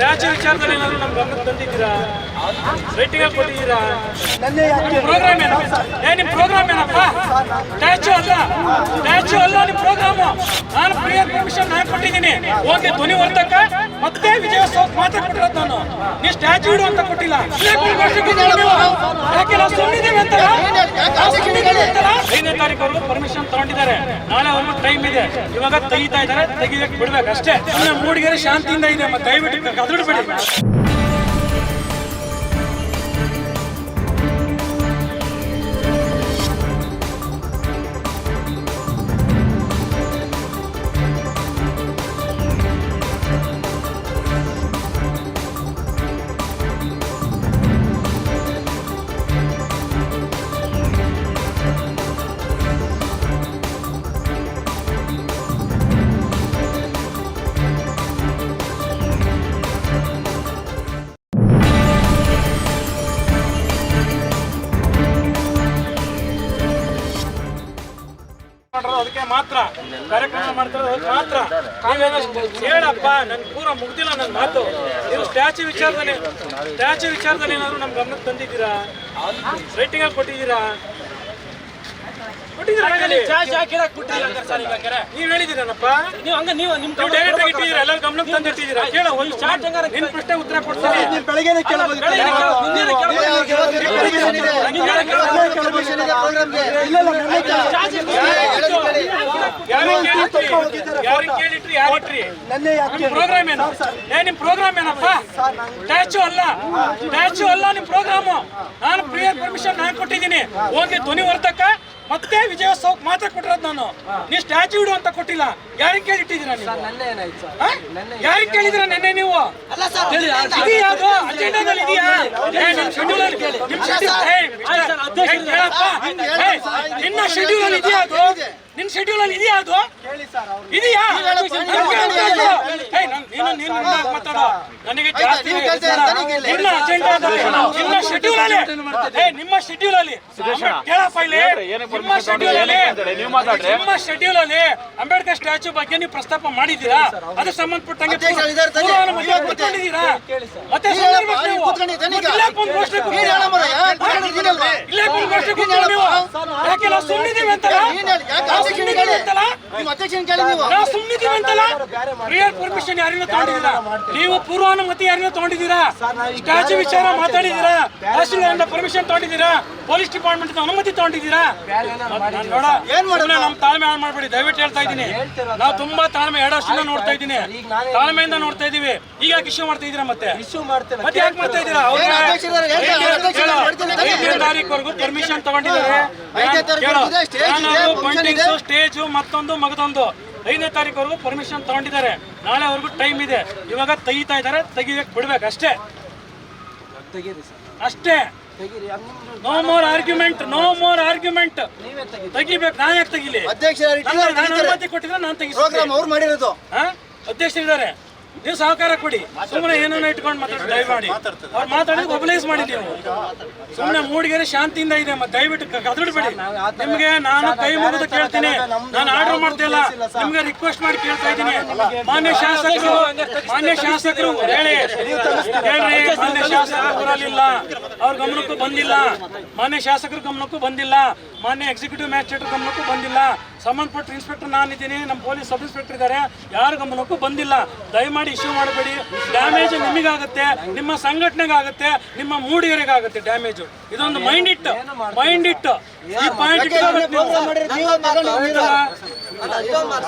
Statue ವಿಚಾರದಲ್ಲಿ ಏನಾದ್ರು ನಮ್ ಗಮನಕ್ಕೆ ತಂದಿದ್ದೀರಾ ರೇಟಿಂಗ್ ಕೊಟ್ಟಿದ್ದೀರಾ? ನನ್ನೇ ಯಾಕೆ ಪ್ರೋಗ್ರಾಮ್ ಏನಪ್ಪ? ಏ ನಿಮ್ ಪ್ರೋಗ್ರಾಮ್ ಏನಪ್ಪ? ಸ್ಟ್ಯಾಚು ಅಲ್ಲ. ಸ್ಟ್ಯಾಚು ಅಲ್ಲ ನಿಮ್ಮ ಪ್ರೋಗ್ರಾಮು ನಾನು ಪ್ರಿಯರ್ ಪರ್ಮಿಷನ್ ನಾನು ಕೊಟ್ಟಿದ್ದೀನಿ. ಓಕೆ ಧ್ವನಿ ವರ್ತಕ ಮತ್ತೆ ವಿಜಯೋತ್ಸವ ಮಾತ್ರ ಕೊಟ್ಟಿರೋದು ನಾನು. ನೀವು ಸ್ಟ್ಯಾಚು ಇಡು ಅಂತ ಕೊಟ್ಟಿಲ್ಲ. ಯಾಕೆ ನಾವು ಸುಮ್ಮನಿದ್ದೀವಿ ಅಂತಲ್ಲ? ಸುಮ್ಮನಿದ್ದೀವಿ ಅಂತಲ್ಲ? ಐದನೇ ತಾರೀಕು ಪರ್ಮಿಷನ್ ತಗೊಂಡಿದ್ದಾರೆ ನಾಳೆ ಅವ್ರಿಗೂ ಟೈಮ್ ಇದೆ. ಇವಾಗ ತೆಗಿತಾ ಇದ್ದಾರೆ. ತೆಗಿಬೇಕು ಬಿಡ್ಬೇಕು ಅಷ್ಟೇ ಮೂಡಿಗೆರೆ ಶಾಂತಿಯಿಂದ ಇದೆ. ಮತ್ತೆ ದಯವಿಟ್ಟು ಕದಡ್ಬೇಡಿ ಮಾಡೋದು ಅದಕ್ಕೆ ಮಾತ್ರ. ಕಾರ್ಯಕ್ರಮ ಮಾಡ್ತಾರೆ ಅದಕ್ಕೆ ಮಾತ್ರ. ಹೇಳಪ್ಪ, ನನ್ ಪೂರ ಮುಗ್ದಿಲ್ಲ ನನ್ನ ಮಾತು. ನೀವು ಸ್ಟ್ಯಾಚು ವಿಚಾರದಲ್ಲಿ ಸ್ಟ್ಯಾಚು ವಿಚಾರದಲ್ಲಿ ಏನಾದ್ರು ನಮ್ ಗಮನಕ್ಕೆ ತಂದಿದ್ದೀರಾ? ರೇಟಿಂಗ್ ಅಲ್ಲಿ ಕೊಟ್ಟಿದ್ದೀರಾ ಕೊಟ್ಟಿದ್ದೀರಾ ಹೇಳಿ. ನೀವ್ ನೀವು ಹಂಗ ನೀವು ನಿಮ್ ನೀವು ಡೈರೆಕ್ಟ್ ಆಗಿ ಇಟ್ಟಿದ್ದೀರಾ ಎಲ್ಲರೂ ಗಮನಕ್ಕೆ ತಂದಿಟ್ಟಿದ್ದೀರಾ? ಕೇಳ ಒಂದು ಚಾರ್ಟ್ ಹೆಂಗಾರ ನಿನ್ ಪ್ರಶ್ನೆ ಉತ್ತರ ಕೊಡ್ತೀನಿ ನೀವು ಬೆಳಗ್ಗೆನೆ ಕೇಳಬಹುದು ಮುಂದಿನ ಇಲ್ಲ ಇಲ್ಲ ನನ್ನೇ ಕೇಳಿ. ಯಾರು ಕೇಳಿಟ್ರಿ ಯಾರು ಕೇಳಿಟ್ರಿ ಯಾರು ಇಟ್ರಿ ನನ್ನೇ ಯಾಕೆ ಪ್ರೋಗ್ರಾಮ್ ಏನು? ಏ ನಿಮ್ ಪ್ರೋಗ್ರಾಮ್ ಏನಪ್ಪ? ಸ್ಟ್ಯಾಚು ಅಲ್ಲ. ಸ್ಟ್ಯಾಚು ಅಲ್ಲ ನಿಮ್ ಪ್ರೋಗ್ರಾಮು ನಾನು ಪ್ರಿಯರ್ ಪರ್ಮಿಷನ್ ನಾನು ಕೊಟ್ಟಿದ್ದೀನಿ. ಹೋಗಿ ಧ್ವನಿ ವರ್ತಕ ಮತ್ತೆ ವಿಜಯೋತ್ಸವ ಮಾತ್ರ ಕೊಟ್ಟಿರೋದು ನಾನು ನೀವು ಸ್ಟ್ಯಾಚು ಇಡು ಅಂತ ಕೊಟ್ಟಿಲ್ಲ ಯಾರಿಗೆ ಕೇಳಿಟ್ಟಿದ್ದೀರಾ ನೀವು? ಯಾರಿಗೆ ಕೇಳಿದಿರ ನೆನ್ನೆ ನೀವು ಇದೆಯಾ ಅಜೆಂಡಾದಲ್ಲಿ ನಿಮ್ ಅಲ್ಲಿ ನಿಮ್ ಕೇಳಪ್ಪ. ಏ, ನಿನ್ನ ಶೆಡ್ಯೂಲ್ ಅಲ್ಲಿ ಇದೆಯಾ ಅದು ನಿನ್ ಶೆಡ್ಯೂಲ್ ಅಲ್ಲಿ ಇದೆಯಾ ಅದು? ಇದೆಯಾ? ಮಾತಾಡೋ. ನನಗೆ ಜಾಸ್ತಿ ನಿನ್ನ ಶೆಡ್ಯೂಲ್ ಅಲ್ಲಿ. ಏ ನಿಮ್ಮ ಶೆಡ್ಯೂಲ್ ಅಲ್ಲಿ. ಕೇಳಪ್ಪ ಇಲ್ಲಿ. ನಿಮ್ಮ ಶೆಡ್ಯೂಲ್ ಅಲ್ಲಿ. ನಿಮ್ಮ ಶೆಡ್ಯೂಲ್ ಅಲ್ಲಿ ಅಂಬೇಡ್ಕರ್ ಸ್ಟ್ಯಾಚು ಬಗ್ಗೆ ನೀವು ಪ್ರಸ್ತಾಪ ಮಾಡಿದ್ದೀರಾ? ಅದಕ್ಕೆ ಸಂಬಂಧಪಟ್ಟಂಗೆ ಮತ್ತೆ ಇಲ್ಲೇ ಕುಂತ್ ಘೋಷಣೆ ಕೂತ್ಕೊಳ್ಳಿ. ಇಲ್ಲೇ ಕುಂತ್ ಘೋಷಣೆ ಕೂತ್ಕೊಳ್ಳಿ ನೀವು. ಯಾಕೆ ನಾವು ಸುಮ್ಮನಿದ್ದೀವಿ ಅಂತಲ್ಲ? ನಾವು. ನಾವು ಸುಮ್ಮನಿದ್ದೀವಿ ಅಂತಲ್ಲ? ಪರ್ಮಿಷನ್ ಯಾರಿನ ತಗೊಂಡಿದ್ದೀರಾ? ನೀವು ಪೂರ್ವಾನುಮತಿ ಯಾರಿನ ತಗೊಂಡಿದ್ದೀರಾ? ಸ್ಟ್ಯಾಚು ವಿಚಾರ ಮಾತಾಡಿದ್ದೀರಾ? ತಹಶೀಲ್ದಾರಿಂದ ಪರ್ಮಿಷನ್ ತಗೊಂಡಿದ್ದೀರಾ? ಪೊಲೀಸ್ ಡಿಪಾರ್ಟ್ಮೆಂಟ್ ಅನುಮತಿ ತಗೊಂಡಿದ್ದೀರಾ? ನೋಡ ಸುಮ್ನೆ ನಮ್ ತಾಳ್ಮೆ ಹಾಳು ಮಾಡ್ಬೇಡಿ. ದಯವಿಟ್ಟು ಹೇಳ್ತಾ ಇದ್ದೀನಿ. ನಾವು ತುಂಬಾ ತಾಳ್ಮೆ ಎರಡು ವರ್ಷದಿಂದ ನೋಡ್ತಾ ಇದ್ದೀನಿ. ತಾಳ್ಮೆಯಿಂದ ನೋಡ್ತಾ ಇದೀವಿ ಈಗ ಯಾಕೆ ಇಶ್ಯೂ ಮಾಡ್ತಾ ಇದ್ದೀರಾ ಮತ್ತೆ? ಇಶ್ಯೂ ಮಾಡ್ತೇನೆ. ಮತ್ತೆ ಯಾಕೆ ಮಾಡ್ತಾ ಇದ್ದೀರಾ? ಅವ್ರಿಗೆ ತಾರೀಕುವರೆಗೂ ಪರ್ಮಿಷನ್ ತಗೊಂಡಿದ್ದಾರೆ. ಸ್ಟೇಜು ಮತ್ತೊಂದು ಮಗದೊಂದು. ಐದನೇ ತಾರೀಕುವರೆಗೂ ಪರ್ಮಿಷನ್ ತಗೊಂಡಿದ್ದಾರೆ. ನಾಳೆವರೆಗೂ ಟೈಮ್ ಇದೆ. ಇವಾಗ ತೆಗಿತಾ ಇದ್ದಾರೆ. ತೆಗಿಬೇಕು ಬಿಡ್ಬೇಕು. ಅಷ್ಟೇ. ಅಷ್ಟೇ. No more argument no more argument ತೆಗಿಬೇಕು. ನಾನು ಯಾಕೆ ತೆಗಿಲಿ? ಅಧ್ಯಕ್ಷ ಕೊಟ್ಟಿದ್ರೆ ನಾನು ಅವ್ರು ಮಾಡಿರೋದು. ಹಾ? ಅಧ್ಯಕ್ಷರಿದ್ದಾರೆ. ನೀವು ಸಹಕಾರ ಕೊಡಿ. ಸುಮ್ಮನೆ ಏನನ್ನ ಇಟ್ಕೊಂಡು ಮಾತಾಡಿ ದಯಮಾಡಿ. ಅವ್ರು ಮಾತಾಡೋದು ಮೊಬಲೈಸ್ ಮಾಡಿ ನೀವು. ಸುಮ್ಮನೆ ಮೂಡಿಗೆರೆ ಶಾಂತಿಯಿಂದ ಇದೆ ಮತ್ತೆ ದಯವಿಟ್ಟು ಕದಡ್ಬೇಡಿ. ನಿಮ್ಗೆ ನಾನು ಕೈ ಮುಗಿದು ಕೇಳ್ತೀನಿ. ನಾನು ಆರ್ಡರ್ ಮಾಡ್ತಿಲ್ಲ ನಿಮ್ಗೆ ರಿಕ್ವೆಸ್ಟ್ ಮಾಡಿ ಕೇಳ್ತಾ ಇದ್ದೀನಿ. ಮಾನ್ಯ ಶಾಸಕರು ಮಾನ್ಯ ಶಾಸಕರು ಹೇಳಿ. ಹೇಳ್ರಿ ಮಾನ್ಯ ಶಾಸಕರು ಬರಲಿಲ್ಲ. ಅವ್ರ ಗಮನಕ್ಕೂ ಬಂದಿಲ್ಲ. ಮಾನ್ಯ ಶಾಸಕರ ಗಮನಕ್ಕೂ ಬಂದಿಲ್ಲ. ಮಾನ್ಯ ಎಕ್ಸಿಕ್ಯೂಟಿವ್ ಮ್ಯಾಜಿಸ್ಟ್ರೇಟ್ ಗಮನಕ್ಕೂ ಬಂದಿಲ್ಲ. ಸಂಬಂಧಪಟ್ಟ ಇನ್ಸ್ಪೆಕ್ಟರ್ ನಾನಿದ್ದೀನಿ ನಮ್ಮ ಪೊಲೀಸ್ ಸಬ್ ಇನ್ಸ್ಪೆಕ್ಟರ್ ಇದ್ದಾರೆ. ಯಾರು ಗಮನಕ್ಕೂ ಬಂದಿಲ್ಲ. ದಯಮಾಡಿ ಇಶ್ಯೂ ಮಾಡಬೇಡಿ. ಡ್ಯಾಮೇಜ್ ನಿಮಗಾಗುತ್ತೆ ನಿಮ್ಮ ಸಂಘಟನೆಗಾಗುತ್ತೆ ನಿಮ್ಮ ಮೂಡಿಗೆರೆಗಾಗುತ್ತೆ ಡ್ಯಾಮೇಜು ಇದೊಂದು ಮೈಂಡ್ ಇಟ್ಟು ಮೈಂಡ್ ಇಟ್ಟು. ಈ ಪಾಯಿಂಟ್ ಇಟ್ಕೋಬೇಕು ನೀವು.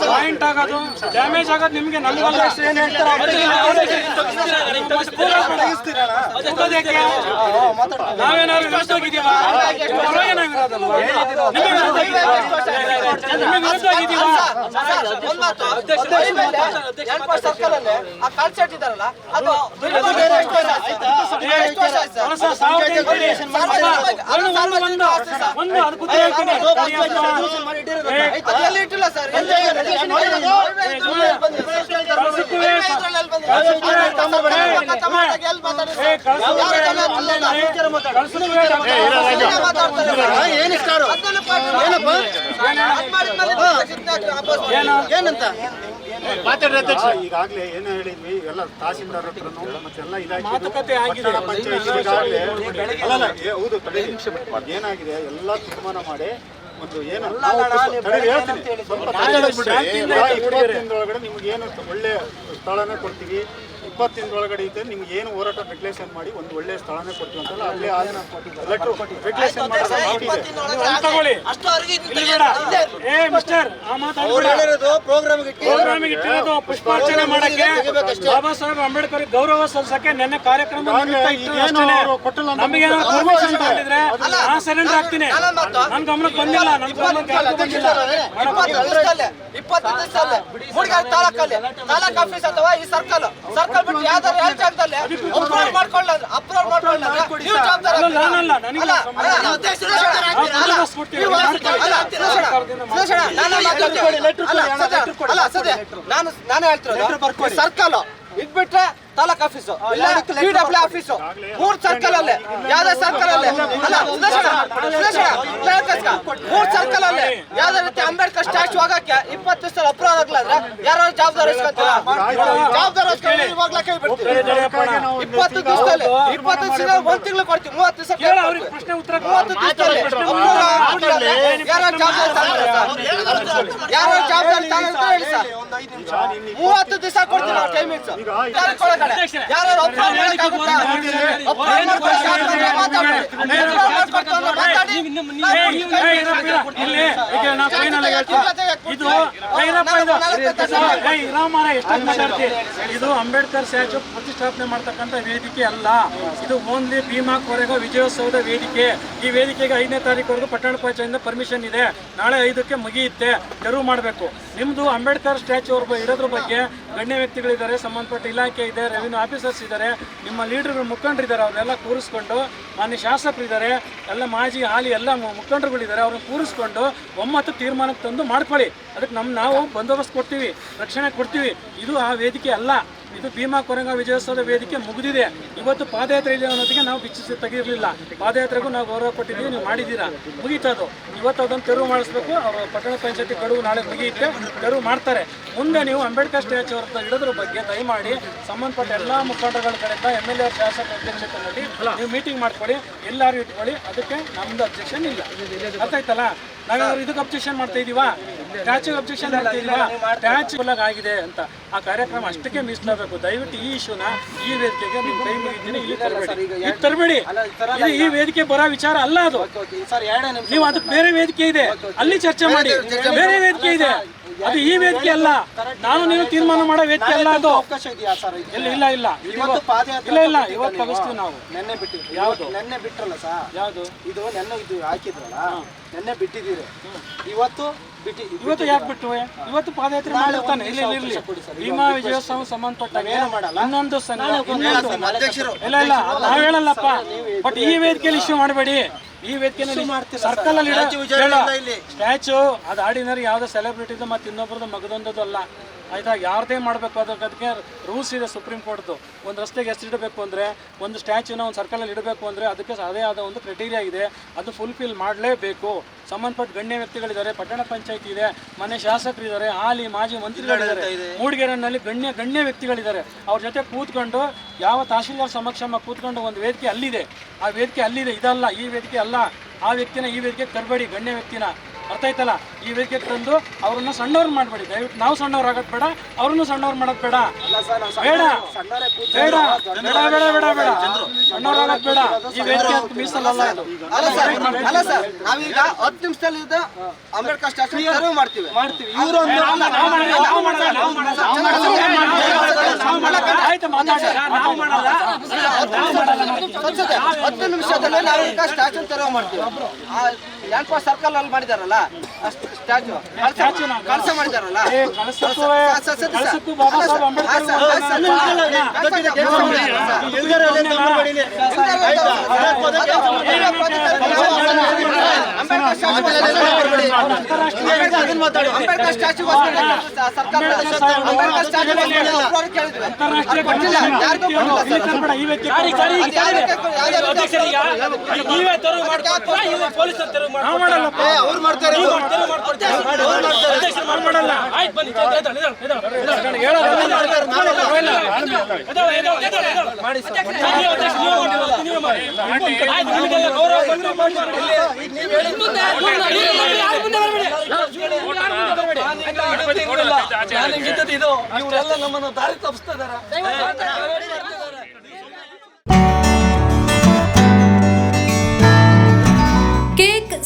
ಪಾಯಿಂಟ್ ಆಗೋದು ಡ್ಯಾಮೇಜ್ ಆಗೋದು ನಿಮಗೆ ನಮ್ಗಲ್ಲ ನಾವೇನಾದ್ರು ಪರವಾಗಿನಾಗಿರೋದಲ್ವಾ ನಿಮಗೆ. ಒಂದು ಒಂದು ಒಂದು ಒಂದು ಅದು ಕೂತು ಹೇಳ್ತೀನಿ. ಕಳ್ಸಕ್ಕೂ ಕಳ್ಸುದ್ರೆ ಎಲ್ಲಿ ಮಾತಾಡಿದ್ರು? ಏ ಕಳ್ಸುದ್ರೆ ಯಾರು ಜನ ಅಲ್ಲಲ್ಲ, ಟೀಚರ್ ಮಾತಾಡ್ತಾರೆ. ಕಳ್ಸುದ್ರೆ ಸುಮ್ನೆ ಮಾತಾಡ್ತಾರೆ. ಹಾ, ಏನ್ ಇಷ್ಟಾರು? ಹದಿನೇಳು ಪಾಯಿಂಟ್ ಏನಪ್ಪ ಏನಂತ ಮಾತಾಡ್ರಿ ಅಧ್ಯಕ್ಷ ಈಗಾಗಲೇ ಏನು ಹೇಳಿದ್ವಿ ಎಲ್ಲ ತಹಸೀಲ್ದಾರ್ ಹತ್ರನು ಮತ್ತೆಲ್ಲ ಇದಾಗಿದೆ ಮಾತುಕತೆ ಆಗಿದೆ. ಹೌದು. ಏನಾಗಿದೆ ಎಲ್ಲ ತೀರ್ಮಾನ ಮಾಡಿ ಒಂದು ಏನು ನಾವು ಪುಸ್ತಕ- ತಡೀರಿ, ಹೇಳ್ತೀನಿ. ಸ್ವಲ್ಪ ತಡೀರಿ. ಶಾಂತಿಯಿಂದ ಇಪ್ಪತ್ತು ದಿನದೊಳಗಡೆ ನಿಮ್ಗೆ ಏನು ಒಳ್ಳೆ ಸ್ಥಳನೇ ಕೊಡ್ತೀವಿ ಇಪ್ಪತ್ತು ದಿನದೊಳಗಡೆ ಇದ್ದರೆ ನಿಮ್ಗೆ ಏನು ಹೋರಾಟ ರೆಗ್ಯುಲೇಷನ್ ಮಾಡಿ ಒಂದು ಒಳ್ಳೆ ಸ್ಥಳನೇ ಕೊಡ್ತೀವಿ ಅಂತಲ್ಲ ಅಲ್ಲಿ ಲೆಟ್ರು ರೆಗ್ಯುಲೇಷನ್ ತಗೊಳ್ಳಿ. ಏ ಮಿಸ್ಟರ್ ಆ ಪ್ರೋಗ್ರಾಮಿಗೆ ಇಟ್ಟಿರೋದು. ಪುಷ್ಪಾರ್ಚನೆ ಮಾಡಕ್ಕೆ ಬಾಬಾ ಸಾಹೇಬ್ ಅಂಬೇಡ್ಕರ್ ಗೌರವ ಸಲ್ಲಿಸಕ್ಕೆ ನಿನ್ನೆ ಕಾರ್ಯಕ್ರಮ ನಮಗೆ ಏನಾದ್ರು ಅವ್ರು ಪರ್ಮಿಷನ್ ಇದೆ. ತಗೊಂಡಿದ್ರೆ ನಾ ಸರೆಂಡರ್ ಆಗ್ತೀನಿ. ನಾನು ಮತ್ತು- ನನ್ ಗಮನಕ್ಕೆ ಬಂದಿಲ್ಲ ನನ್ ಗಮನಕ್ಕೆ ಬಂದಿಲ್ಲ. ಇಪ್ಪತ್ತು ದಿವಸದಲ್ಲೇ ಇಪ್ಪತ್ತು ದಿವಸದಲ್ಲೇ. ಮೂಡಿಗಾರ ತಾಲೂಕಲ್ಲಿ ತಾಲೂಕ್ ಆಫೀಸ್ ಅಥವಾ ಈ ಸರ್ಕಲ್ ಸರ್ಕಲ್ ಯಾವ್ದಾರು ಯಾವ ಜಾಗದಲ್ಲಿ ಮಾಡ್ಕೊಳ್ಳ ಮಾಡ್ಕೊಳ್ಳ ನೀವು ಜವಾಬ್ದಾರ ಅಲ್ಲ, ಸದ್ಯ, ನಾನು ನಾನೇ ಹೇಳ್ತಿರೋದು ಸರ್ಕಲ್ ಇದ್ಬಿಟ್ರೆ ತಾಲೂಕ್ ಆಫೀಸು ಡಬ್ಲ್ಯೂ ಆಫೀಸು ಮೂರ್ ಸರ್ಕಲ್ ಅಲ್ಲೇ. ಯಾವ್ದೇ ಸರ್ಕಲ್ ಅಲ್ಲೇ. ಅಲ್ಲ. ಮೂರ್ ಸರ್ಕಲ್ ಅಲ್ಲೇ. ಯಾವ್ದೇ ರೀತಿ ಅಂಬೇಡ್ಕರ್ ಸ್ಟ್ಯಾಚು ಹೋಗಕ್ಕೆ ಇಪ್ಪತ್ತು ದಿವಸ ಅಪ್ರೂವ್ ಆಗ್ಲಾದ್ರೆ ಯಾರು ಜವಾಬ್ದಾರಿ ಜವಾಬ್ದಾರಿ ಇಸ್ಕೊಂಡು ಇವಾಗ್ಲೇ ಕೈ ಬಿಡ್ತೀವಿ ಇಪ್ಪತ್ತು ದಿವಸದಲ್ಲಿ ಇಪ್ಪತ್ತು ದಿವಸ ಒಂದ್ ತಿಂಗಳು ಕೊಡ್ತೀವಿ. ಮೂವತ್ತು ದಿವಸ ಕೇಳ ಅವ್ರಿಗೆ ಪ್ರಶ್ನೆ ಉತ್ತರ ಕೊಡು. ಮೂವತ್ತು ದಿವಸದಲ್ಲಿ ಯಾರೋ ಜವಾಬ್ದಾರಿ ಯಾರು ಜವಾಬ್ದಾರಿ ಮೂವತ್ತು ದಿವಸ ಕೊಡ್ತೀವಿ ನಾವು ಟೈಮಿಂಗ್ಸ್. ಇದು ಅಂಬೇಡ್ಕರ್ ಸ್ಟ್ಯಾಚು ಪ್ರತಿಷ್ಠಾಪನೆ ಮಾಡ್ತಕ್ಕಂಥ ವೇದಿಕೆ ಅಲ್ಲ. ಇದು ಓನ್ಲಿ ಭೀಮಾ ಕೊರೆಗೋ ವಿಜಯೋತ್ಸವದ ವೇದಿಕೆ. ಈ ವೇದಿಕೆಗೆ ಐದನೇ ತಾರೀಕುವರೆಗೂ ಪಟ್ಟಣ ಪಂಚಾಯಿಂದ ಪರ್ಮಿಷನ್ ಇದೆ. ನಾಳೆ ಐದಕ್ಕೆ ಮುಗಿಯುತ್ತೆ. ತೆರವು ಮಾಡಬೇಕು. ನಿಮ್ಮದು ಅಂಬೇಡ್ಕರ್ ಸ್ಟ್ಯಾಚು ಅವ್ರ ಇಡೋದ್ರ ಬಗ್ಗೆ ಗಣ್ಯ ವ್ಯಕ್ತಿಗಳಿದ್ದಾರೆ, ಸಂಬಂಧಪಟ್ಟ ಇಲಾಖೆ ಇದೆ ರೆವಿನ್ಯೂ ಆಫೀಸರ್ಸ್ ಇದ್ದಾರೆ, ನಿಮ್ಮ ಲೀಡರ್ಗಳು ಮುಖಂಡರಿದ್ದಾರೆ ಅವರೆಲ್ಲ ಕೂರಿಸ್ಕೊಂಡು ಮಾನ್ಯ ಶಾಸಕರಿದ್ದಾರೆ, ಎಲ್ಲ ಮಾಜಿ ಹಾಲಿ ಎಲ್ಲ ಮುಖಂಡರುಗಳಿದ್ದಾರೆ, ಅವ್ರನ್ನ ಕೂರಿಸ್ಕೊಂಡು ಒಮ್ಮತ ತೀರ್ಮಾನಕ್ಕೆ ತಂದು ಮಾಡ್ಕೊಳ್ಳಿ. ಅದಕ್ಕೆ ನಮ್ಮ ನಾವು ಬಂದೋಬಸ್ತ್ ಕೊಡ್ತೀವಿ, ರಕ್ಷಣೆ ಕೊಡ್ತೀವಿ. ಇದು ಆ ವೇದಿಕೆ ಅಲ್ಲ. ಇದು ಭೀಮಾ ಕೊರಂಗ ವಿಜಯೋತ್ಸವದ ವೇದಿಕೆ ಮುಗಿದಿದೆ. ಇವತ್ತು ಪಾದಯಾತ್ರೆ ಇದೆ ಅನ್ನೋದಕ್ಕೆ ನಾವು ಬಿಚ್ಚಿಸಿ ತೆಗಿರಲಿಲ್ಲ ಪಾದಯಾತ್ರೆಗೂ ನಾವು ಗೌರವ ಕೊಟ್ಟಿದ್ದೀವಿ ನೀವು ಮಾಡಿದ್ದೀರಾ? ಮುಗೀತದು. ಇವತ್ತು ಅದನ್ನು ತೆರವು ಮಾಡಿಸ್ಬೇಕು. ಅವರು ಪಟ್ಟಣ ಪಂಚಾಯತಿ ಗಡುವು ನಾಳೆ ಮುಗಿಯುತ್ತೆ. ತೆರವು ಮಾಡ್ತಾರೆ. ಮುಂದೆ ನೀವು ಅಂಬೇಡ್ಕರ್ ಸ್ಟ್ಯಾಚು ಅವ್ರ ಇಡೋದ್ರ ಬಗ್ಗೆ ದಯಮಾಡಿ ಸಂಬಂಧಪಟ್ಟ ಎಲ್ಲ ಮುಖಂಡಗಳ ಕಡೆಯಿಂದ ಎಂ ಎಲ್ ಎ ಶಾಸಕ ಅಧ್ಯಕ್ಷತೆಯಲ್ಲಿ ನೀವು ಮೀಟಿಂಗ್ ಮಾಡ್ಕೊಳ್ಳಿ. ಎಲ್ಲರೂ ಇಟ್ಕೊಳ್ಳಿ. ಅದಕ್ಕೆ ನಮ್ದು ಅಬ್ಜೆಕ್ಷನ್ ಇಲ್ಲ. ಅರ್ಥ ಆಯ್ತಲ್ಲ ನಾವೇನಾದ್ರು ಇದಕ್ಕೆ ಅಬ್ಜೆಕ್ಷನ್ ಮಾಡ್ತಾ ಇದೀವಾ? ಸ್ಟ್ಯಾಚು ಅಬ್ಜೆಕ್ಷನ್ ಸ್ಟ್ಯಾಚು ಆಗಿದೆ ಅಂತ ಆ ಕಾರ್ಯಕ್ರಮ ಅಷ್ಟಕ್ಕೆ ಮೀಸಲಾಗಬೇಕು ದಯವಿಟ್ಟು ಈ ಇಶ್ಯೂನ ಈ ವೇದಿಕೆಗೆ ಕೈ ಇಲ್ಲಿ ತರಬೇಡಿ. ಇಲ್ಲಿ ತರಬೇಡಿ. ಈ ವೇದಿಕೆ ಬರೋ ವಿಚಾರ ಅಲ್ಲ ಅದು. ನೀವು ಅದಕ್ಕೆ ಬೇರೆ ವೇದಿಕೆ ಇದೆ. ಅಲ್ಲಿ ಚರ್ಚೆ ಮಾಡಿ. ಬೇರೆ ವೇದಿಕೆ ಇದೆ. ಅದು ಈ ವೇದಿಕೆ ಅಲ್ಲ. ನಾನು ನೀವು ತೀರ್ಮಾನ ಮಾಡೋ ವೇದಿಕೆ ಅಲ್ಲ ಅದು. ಅವಕಾಶ ಇದೆಯಾ ಸರ್ ಇಲ್ಲ ಇಲ್ಲ ಇಲ್ಲ. ಇದು ಇವತ್ತು ಪಾದಯಾತ್ರೆ ಇಲ್ಲ ಇಲ್ಲ. ಇವತ್ತು ತಗಸ್ತೀವಿ ನಾವು. ನೆನ್ನೆ ಬಿಟ್ಟಿದ್ವಿ ಯಾವುದು? ನೆನ್ನೆ ಬಿಟ್ರಲ್ಲ ಸರ್ ಯಾವುದು? ಇದು ನೆನ್ನೆ ಇದು ಹಾಕಿದ್ರಲ್ಲ? ನೆನ್ನೆ ಬಿಟ್ಟಿದ್ದೀರಿ. ಇವತ್ತು ಬಿಟ್ಟಿ ಇವತ್ತು ಯಾಕೆ ಬಿಟ್ಟು ಇವತ್ತು ಪಾದಯಾತ್ರೆ ಮಾಡಿರ್ತಾನೆ ಇಲ್ಲಿ ಇರ್ಲಿ ಭೀಮಾ ವಿಜಯೋತ್ಸವ ಸಂಬಂಧಪಟ್ಟ ಇನ್ನೊಂದು ಇಲ್ಲ ಇಲ್ಲ. ನಾವ್ ಹೇಳಲ್ಲಪ್ಪ. ಬಟ್ ಈ ವೇದಿಕೆಯಲ್ಲಿ ಇಶ್ಯೂ ಮಾಡಬೇಡಿ. ಈ ವೇದಿಕೆಯಲ್ಲಿ ಸರ್ಕಲ್ ಅಲ್ಲಿ. ಸ್ಟ್ಯಾಚು ಅದು ಆರ್ಡಿನರಿ ಯಾವ್ದೋ ಸೆಲೆಬ್ರಿಟಿದು ಮತ್ತೆ ಇನ್ನೊಬ್ರದ್ದು ಮಗದೊಂದದ್ದು ಅಲ್ಲ. ಆಯ್ತಾ ಯಾರದೇ ಮಾಡಬೇಕು ಅದಕ್ಕೆ ಅದಕ್ಕೆ ರೂಲ್ಸ್ ಇದೆ ಸುಪ್ರೀಂ ಕೋರ್ಟ್ದು. ಒಂದು ರಸ್ತೆಗೆ ಎಷ್ಟು ಇಡಬೇಕು ಅಂದರೆ ಒಂದು ಸ್ಟ್ಯಾಚ್ಯೂನ ಒಂದು ಸರ್ಕಲಲ್ಲಿ ಇಡಬೇಕು ಅಂದರೆ ಅದಕ್ಕೆ ಅದೇ ಆದ ಒಂದು ಕ್ರೈಟೀರಿಯಾ ಇದೆ. ಅದು ಫುಲ್ಫಿಲ್ ಮಾಡಲೇಬೇಕು. ಸಂಬಂಧಪಟ್ಟ ಗಣ್ಯ ವ್ಯಕ್ತಿಗಳಿದ್ದಾರೆ ಪಟ್ಟಣ ಪಂಚಾಯತಿ ಇದೆ ಮನೆ ಶಾಸಕರು ಇದ್ದಾರೆ ಹಾಲಿ ಮಾಜಿ ಮಂತ್ರಿಗಳಿದ್ದಾರೆ. ಮೂಡಿಗೆರೆನಲ್ಲಿ ಗಣ್ಯ ಗಣ್ಯ ವ್ಯಕ್ತಿಗಳಿದ್ದಾರೆ. ಅವ್ರ ಜೊತೆ ಕೂತ್ಕೊಂಡು ಯಾವ ತಹಶೀಲ್ದಾರ್ ಸಮಕ್ಷಮ ಕೂತ್ಕೊಂಡು ಒಂದು ವೇದಿಕೆ ಅಲ್ಲಿದೆ. ಆ ವೇದಿಕೆ ಅಲ್ಲಿದೆ ಇದಲ್ಲ ಈ ವೇದಿಕೆ ಅಲ್ಲ. ಆ ವ್ಯಕ್ತಿನ ಈ ವೇದಿಕೆ ತರಬೇಡಿ ಗಣ್ಯ ವ್ಯಕ್ತಿನ. ಅರ್ಥ ಆಯ್ತಲ್ಲ ಈ ವೇದಿಕೆಗೆ ತಂದು ಅವ್ರನ್ನ ಸಣ್ಣವ್ರು ಮಾಡಬೇಡಿ. ದಯವಿಟ್ಟು ನಾವು ಸಣ್ಣವ್ರು ಆಗೋದು ಬೇಡ ಅವ್ರನ್ನೂ ಸಣ್ಣವ್ರು ಮಾಡೋದು ಬೇಡ. ಬೇಡ. ಬೇಡ. ಬೇಡ ಬೇಡ ಬೇಡ ಬೇಡ ಸಣ್ಣವ್ರು ಆಗೋದು ಬೇಡ. ಈ ವೇದಿಕೆ ಅಂತ ಮೀಸಲಲ್ಲ ಇದು ಅಲ್ಲ ಸರ್ ನಾವೀಗ ಹತ್ತು ನಿಮಿಷದಲ್ಲಿ ಇದ್ದ ಅಂಬೇಡ್ಕರ್ ಸ್ಟ್ಯಾಚು ತೆರವು ಮಾಡ್ತೀವಿ. ಮಾಡ್ತೀವಿ. ಇವರು ಆಯ್ತು ಮಾಡಲ್ಲ. ನಾವು ಮಾಡಲ್ಲ. ಹತ್ತು ನಿಮಿಷದಲ್ಲಿ ನಾವು ಈಗ ಸ್ಟ್ಯಾಚು ತೆರವು ಮಾಡ್ತೀವಿ. ಯಾಲ್ಪ ಸರ್ಕಲ್ ಅಲ್ಲಿ ಮಾಡಿದಾರಲ್ಲ? ಸ್ಟ್ಯಾಚು. ಕಳಸ ಮಾಡಿದಾರಲ್ಲ? ಸಾಹೇಬ್ ಅಂಬೇಡ್ಕರ್ ಸ್ಟ್ಯಾಚು ಸರ್ಕಾರ ಯಾರಿಗೂ? ಮಾಡ್ತಾರೆ ಇದು ಇವರೆಲ್ಲ ನಮ್ಮನ್ನು ದಾರಿ ತಪ್ಪಿಸ್ತಾ ಇದಾರೆ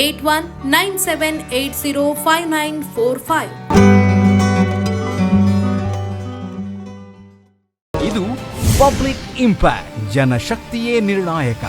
Eight one nine seven eight zero five nine four five. ಇದು ಪಬ್ಲಿಕ್ ಇಂಪ್ಯಾಕ್ಟ್, ಜನಶಕ್ತಿಯೇ ನಿರ್ಣಾಯಕ.